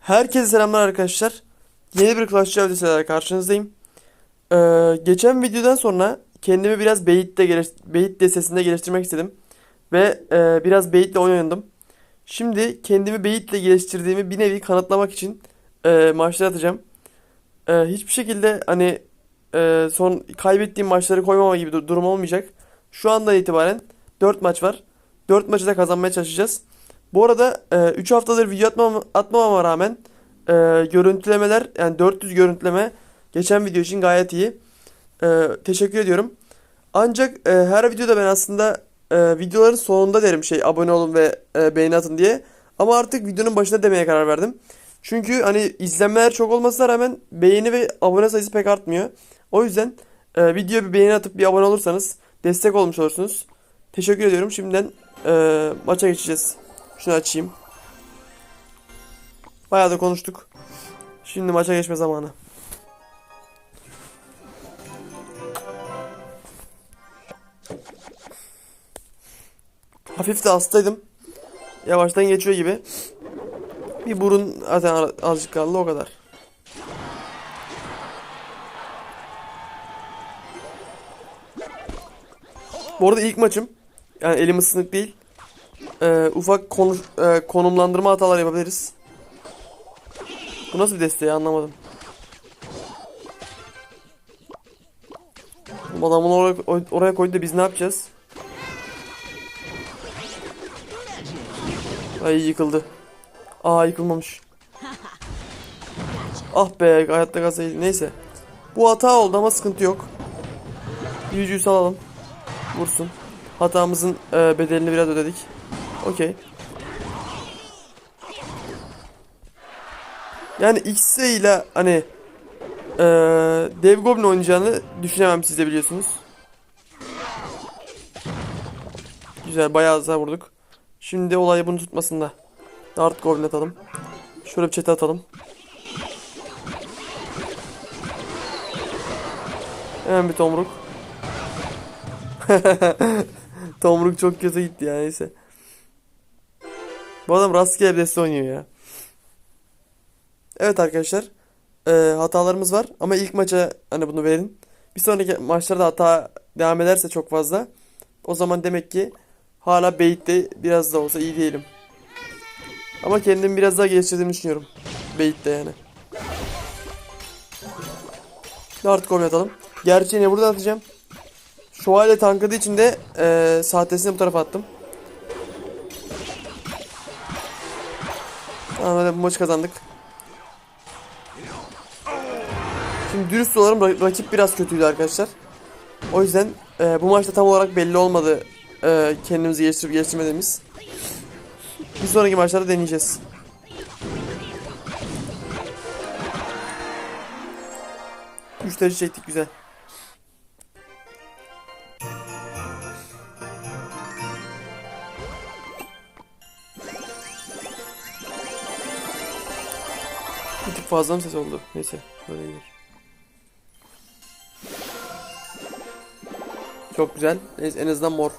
Herkese selamlar arkadaşlar. Yeni bir Clash Royale videosuyla karşınızdayım. Ee, geçen videodan sonra kendimi biraz Beyit'te geliş Beyit destesinde geliştirmek istedim. Ve e, biraz Beyit'le oynadım. Şimdi kendimi Beyit'le geliştirdiğimi bir nevi kanıtlamak için e, maçlar atacağım. E, hiçbir şekilde hani e, son kaybettiğim maçları koymama gibi durum olmayacak. Şu andan itibaren 4 maç var. 4 maçı da kazanmaya çalışacağız. Bu arada 3 haftadır video atmam, atmamama rağmen e, görüntülemeler yani 400 görüntüleme geçen video için gayet iyi. E, teşekkür ediyorum. Ancak e, her videoda ben aslında e, videoların sonunda derim şey abone olun ve e, beğeni atın diye. Ama artık videonun başında demeye karar verdim. Çünkü hani izlenmeler çok olmasına rağmen beğeni ve abone sayısı pek artmıyor. O yüzden e, videoya bir beğeni atıp bir abone olursanız destek olmuş olursunuz. Teşekkür ediyorum. Şimdiden e, maça geçeceğiz. Şunu açayım. Bayağı da konuştuk. Şimdi maça geçme zamanı. Hafif de hastaydım. Yavaştan geçiyor gibi. Bir burun zaten azıcık kaldı o kadar. Bu arada ilk maçım. Yani elim ısınık değil. Ee, ufak konuş, e, konumlandırma hatalar yapabiliriz. Bu nasıl bir desteği anlamadım. Bu Adamını oraya, oraya koydu da biz ne yapacağız? Ay yıkıldı. Aa yıkılmamış. Ah be hayatta kalsaydı. Neyse. Bu hata oldu ama sıkıntı yok. Yüzüğü salalım. Vursun. Hatamızın e, bedelini biraz ödedik. Okey. Yani X ile hani e, Dev Goblin oynayacağını düşünemem siz de biliyorsunuz. Güzel bayağı hızlı vurduk. Şimdi olay bunu tutmasında. Dart Goblin atalım. Şöyle bir çete atalım. Hemen bir tomruk. tomruk çok kötü gitti ya neyse. Bu adam rastgele deste oynuyor ya. Evet arkadaşlar. Ee, hatalarımız var ama ilk maça hani bunu verin. Bir sonraki maçlarda hata devam ederse çok fazla. O zaman demek ki hala Beyit'te biraz da olsa iyi değilim. Ama kendimi biraz daha geliştirdiğimi düşünüyorum. Beyit'te yani. Dart gol atalım. Gerçi yine burada atacağım. Şövalye tankladığı için de e, sahtesini bu tarafa attım. Hadi bu maçı kazandık. Şimdi dürüst olalım ra- rakip biraz kötüydü arkadaşlar. O yüzden e, bu maçta tam olarak belli olmadı e, kendimizi geliştirip geliştirmediğimiz. Bir sonraki maçlarda deneyeceğiz. Üç taşı çektik güzel. Fazla mı ses oldu? Neyse böyle gider. Çok güzel. En azından mor.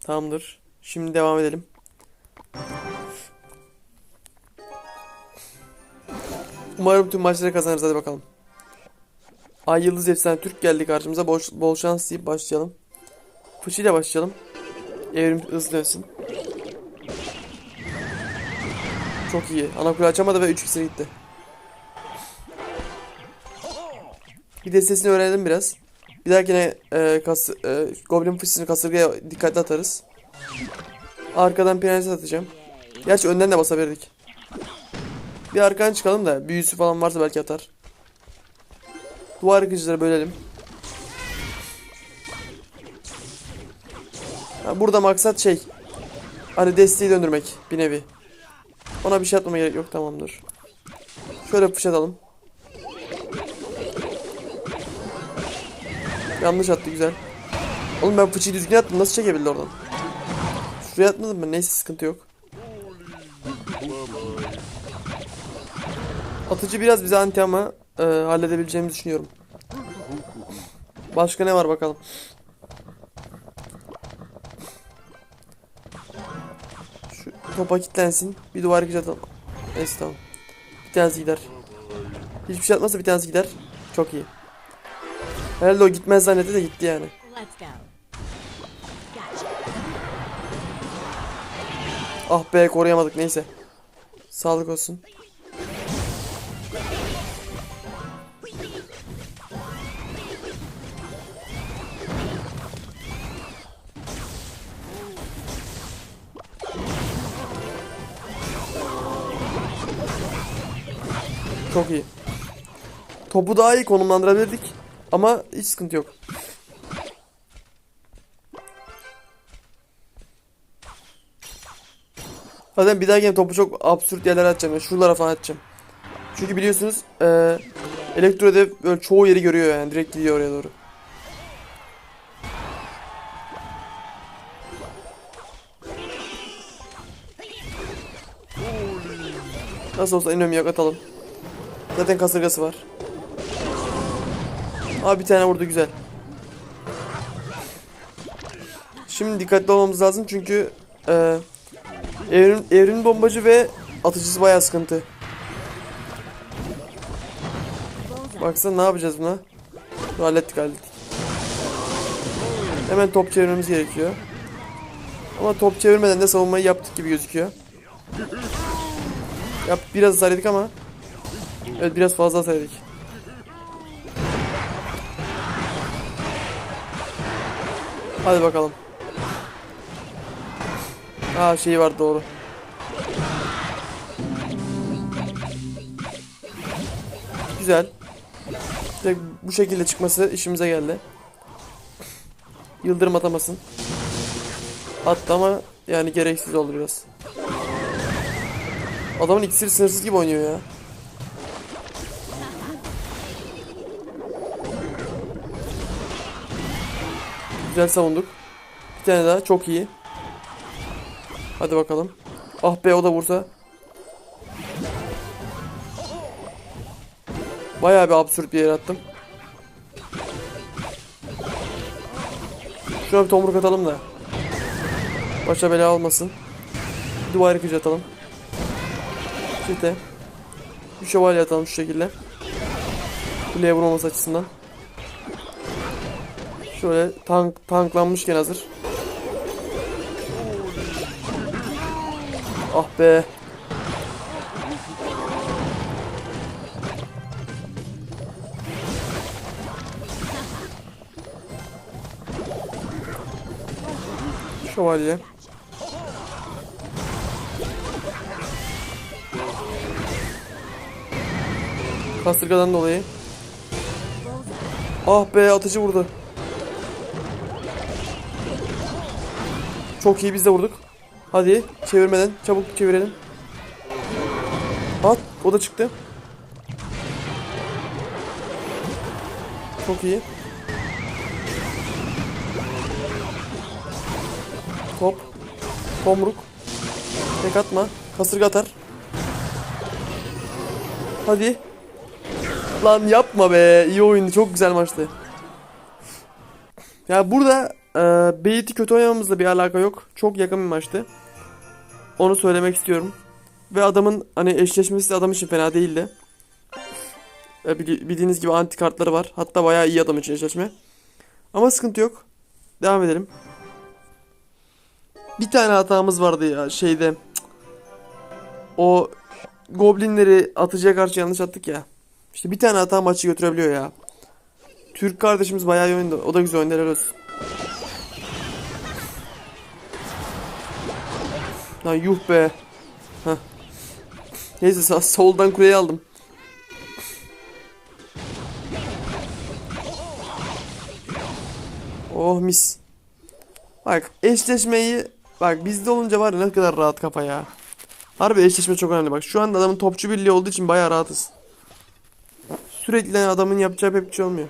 Tamamdır. Şimdi devam edelim. Umarım tüm maçları kazanırız. Hadi bakalım. Ay Yıldız Efsane Türk geldi karşımıza. Bol, bol şans deyip başlayalım. Fıçıyla başlayalım. Evrim hızlı dönsün. Çok iyi. Ana kule açamadı ve 3 iksir gitti. Bir destesini öğrenelim biraz. Bir dahakine e, kas, e, Goblin fıçısını kasırgaya dikkatli atarız. Arkadan prenses atacağım. Gerçi önden de basabilirdik. Bir arkadan çıkalım da büyüsü falan varsa belki atar. Duvar yıkıcıları bölelim. Ha, burada maksat şey. Hani desteği döndürmek bir nevi. Ona bir şey atmama gerek yok tamamdır. Şöyle fışatalım. Yanlış attı güzel. Oğlum ben fıçıyı düzgün attım nasıl çekebildi oradan? Şuraya atmadım ben neyse sıkıntı yok. Atıcı biraz bize anti ama e, halledebileceğimizi düşünüyorum. Başka ne var bakalım. Topa kilitlensin. Bir duvar hareketi atalım. Neyse tamam. Bir tanesi gider. Hiçbir şey atmazsa bir tanesi gider. Çok iyi. Herhalde o gitmez zannetti de gitti yani. Ah be koruyamadık neyse. Sağlık olsun. Çok iyi. Topu daha iyi konumlandırabilirdik ama hiç sıkıntı yok. Zaten bir dahaki topu çok absürt yerlere atacağım. Yani şuralara falan atacağım. Çünkü biliyorsunuz eee Elektro'da böyle çoğu yeri görüyor yani. Direkt gidiyor oraya doğru. Nasıl olsa en yok atalım. Zaten kasırgası var. Abi bir tane vurdu güzel. Şimdi dikkatli olmamız lazım çünkü eee Evrim, evrim bombacı ve atıcısı bayağı sıkıntı. Baksana ne yapacağız buna? Hallettik hallettik. Hemen top çevirmemiz gerekiyor. Ama top çevirmeden de savunmayı yaptık gibi gözüküyor. Yap biraz hasar ama. Evet biraz fazla hasar yedik. Hadi bakalım. Aa şey var doğru. Güzel. Direkt bu şekilde çıkması işimize geldi. Yıldırım atamasın. Attı ama yani gereksiz oldu biraz. Adamın iksiri sınırsız gibi oynuyor ya. Güzel savunduk. Bir tane daha çok iyi. Hadi bakalım. Ah be o da vursa. Bayağı bir absürt bir yere attım. Şuna bir tomruk atalım da. Başa bela olmasın. Bir duvar yıkıcı atalım. Çite. Bir şövalye atalım şu şekilde. Kuleye vurmaması açısından. Şöyle tank tanklanmışken hazır. Ah be. Şövalye. Kasırgadan dolayı. Ah be atıcı vurdu. Çok iyi biz de vurduk. Hadi çevirmeden çabuk çevirelim. At o da çıktı. Çok iyi. Top. Tomruk. Tek atma. Kasırga atar. Hadi. Lan yapma be. İyi oyundu. Çok güzel maçtı. Ya burada e, Beyit'i kötü oynamamızla bir alaka yok. Çok yakın bir maçtı. Onu söylemek istiyorum. Ve adamın hani eşleşmesi adam için fena değildi. E, bili- bildiğiniz gibi anti kartları var. Hatta bayağı iyi adam için eşleşme. Ama sıkıntı yok. Devam edelim. Bir tane hatamız vardı ya şeyde. O goblinleri atıcıya karşı yanlış attık ya. İşte bir tane hata maçı götürebiliyor ya. Türk kardeşimiz bayağı iyi oynadı. O da güzel oynadı helal olsun. Lan yuh be. Heh. Neyse sağ, soldan kuleyi aldım. Oh mis. Bak eşleşmeyi bak bizde olunca var ya ne kadar rahat kafa ya. Harbi eşleşme çok önemli bak. Şu anda adamın topçu birliği olduğu için bayağı rahatız. Sürekli adamın yapacağı pek bir şey olmuyor.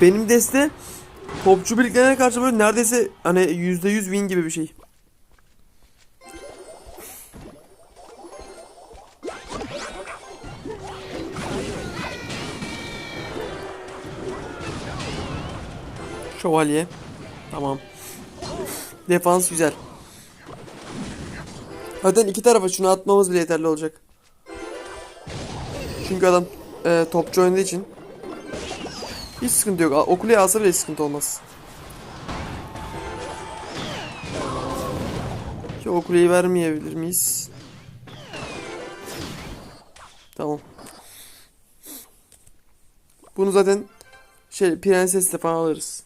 Benim deste topçu birliklerine karşı böyle neredeyse hani %100 win gibi bir şey. Şövalye. Tamam. Defans güzel. Zaten iki tarafa şunu atmamız bile yeterli olacak. Çünkü adam e, topçu oynadığı için hiç sıkıntı yok. O kuleyi alsa bile sıkıntı olmaz. Ki o kuleyi vermeyebilir miyiz? Tamam. Bunu zaten şey prensesle falan alırız.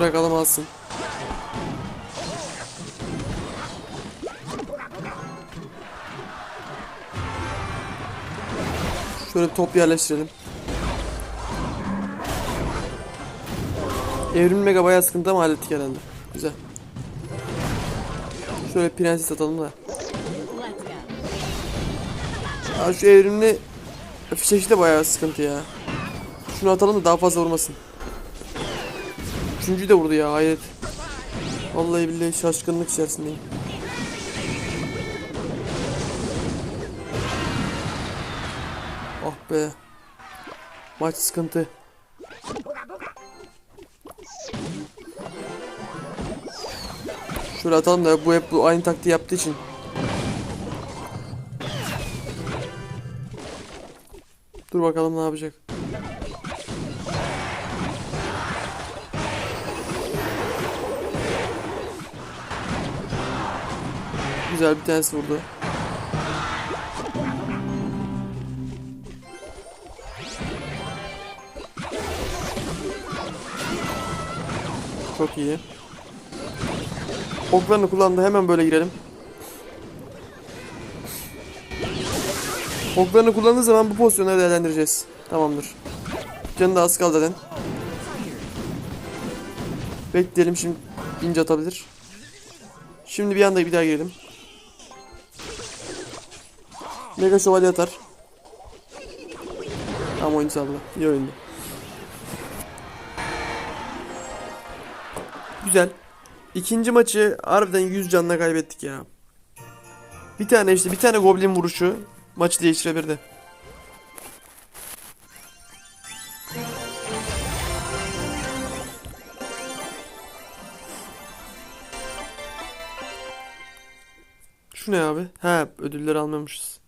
Bırakalım alsın. Şöyle bir top yerleştirelim. Evrim Mega bayağı sıkıntı ama hallettik herhalde. Güzel. Şöyle prenses atalım da. Ya şu evrimli fişeşi de bayağı sıkıntı ya. Şunu atalım da daha fazla vurmasın. Üçüncü de vurdu ya hayret. Vallahi billahi şaşkınlık içerisindeyim. Ah be. Maç sıkıntı. Şöyle atalım da bu hep bu aynı taktiği yaptığı için. Dur bakalım ne yapacak. Güzel bir tanesi vurdu. Çok iyi. Oklarını kullandı. Hemen böyle girelim. Oklarını kullandığı zaman bu pozisyonları değerlendireceğiz. Tamamdır. Canı da az kaldı zaten. Bekleyelim şimdi ince atabilir. Şimdi bir anda bir daha girelim. Mega şövalye atar. Tamam oyun sağladı. İyi oyundu. Güzel. İkinci maçı harbiden 100 canla kaybettik ya. Bir tane işte bir tane goblin vuruşu maçı değiştirebilirdi. Şu ne abi? He ödülleri almamışız.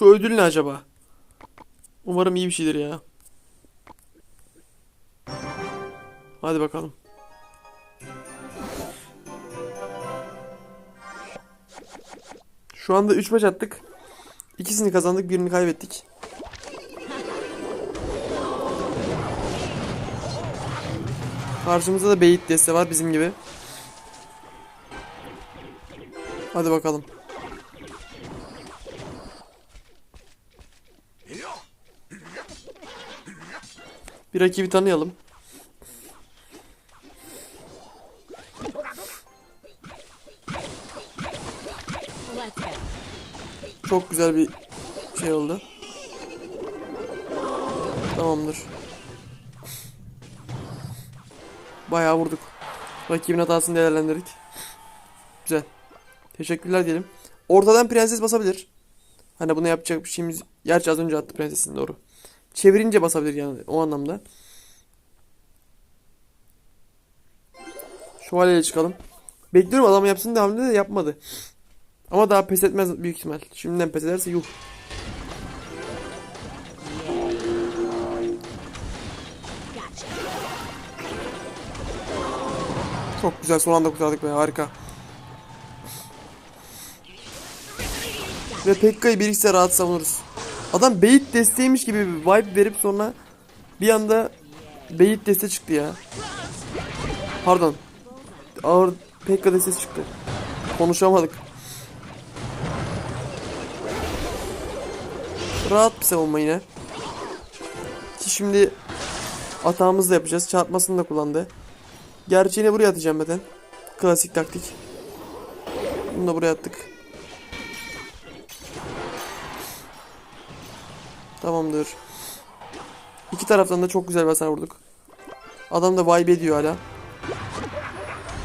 Şu ödül ne acaba? Umarım iyi bir şeydir ya. Hadi bakalım. Şu anda 3 maç attık. İkisini kazandık, birini kaybettik. Karşımızda da Beyit deste var bizim gibi. Hadi bakalım. Bir rakibi tanıyalım. Çok güzel bir şey oldu. Tamamdır. Bayağı vurduk. Rakibin hatasını değerlendirdik. Güzel. Teşekkürler diyelim. Ortadan prenses basabilir. Hani bunu yapacak bir şeyimiz... Gerçi az önce attı prensesin doğru. Çevirince basabilir yani o anlamda. Şövalyeyle çıkalım. Bekliyorum adam yapsın devamlı de yapmadı. Ama daha pes etmez büyük ihtimal. Şimdiden pes ederse yuh. Çok güzel son anda kurtardık be harika. Ve Pekka'yı bir ikisi rahat savunuruz. Adam Beyit desteğiymiş gibi bir vibe verip sonra bir anda Beyit deste çıktı ya. Pardon. Ağır Pekka destesi çıktı. Konuşamadık. Rahat bir savunma yine. Ki şimdi atağımızı da yapacağız. Çarpmasını da kullandı. Gerçeğini buraya atacağım zaten. Klasik taktik. Bunu da buraya attık. Tamamdır. İki taraftan da çok güzel bir hasar vurduk. Adam da vibe ediyor hala.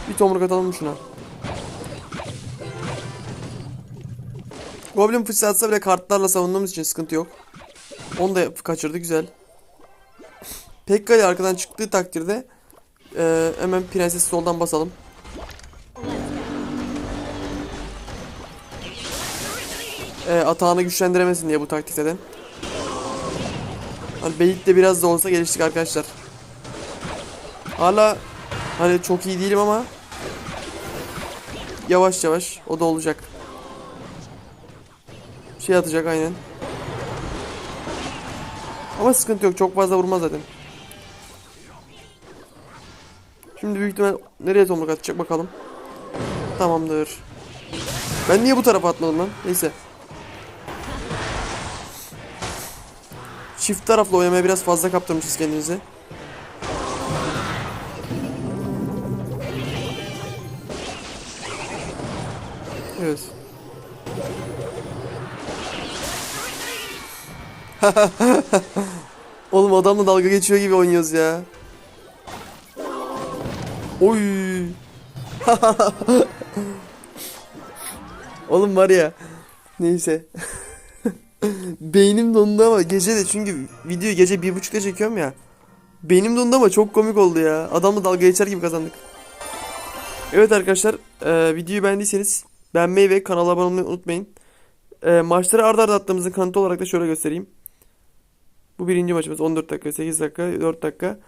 Bir tomruk atalım şuna. Goblin fıçısı bile kartlarla savunduğumuz için sıkıntı yok. Onu da kaçırdı güzel. Pekka ile arkadan çıktığı takdirde eee, hemen prensesi soldan basalım. Eee atağını güçlendiremesin diye bu taktik dedim. Hani Beyit de biraz da olsa geliştik arkadaşlar. Hala hani çok iyi değilim ama yavaş yavaş o da olacak. Şey atacak aynen. Ama sıkıntı yok. Çok fazla vurmaz zaten. Şimdi büyük ihtimal nereye tomruk atacak bakalım. Tamamdır. Ben niye bu tarafa atmadım lan? Neyse. Çift taraflı oynamaya biraz fazla kaptırmışız kendimizi. Evet. Oğlum adamla dalga geçiyor gibi oynuyoruz ya. Oy. Oğlum var ya. Neyse. Beynim dondu ama gece de çünkü videoyu gece bir buçukta çekiyorum ya. Beynim dondu ama çok komik oldu ya. Adamla dalga geçer gibi kazandık. Evet arkadaşlar e, videoyu beğendiyseniz beğenmeyi ve kanala abone olmayı unutmayın. E, maçları arda arda attığımızın kanıtı olarak da şöyle göstereyim. Bu birinci maçımız 14 dakika, 8 dakika, 4 dakika.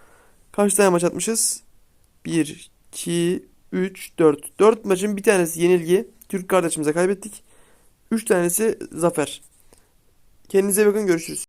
Kaç tane maç atmışız? 1, 2, 3, 4. 4 maçın bir tanesi yenilgi. Türk kardeşimize kaybettik. 3 tanesi zafer. Kendinize bakın görüşürüz.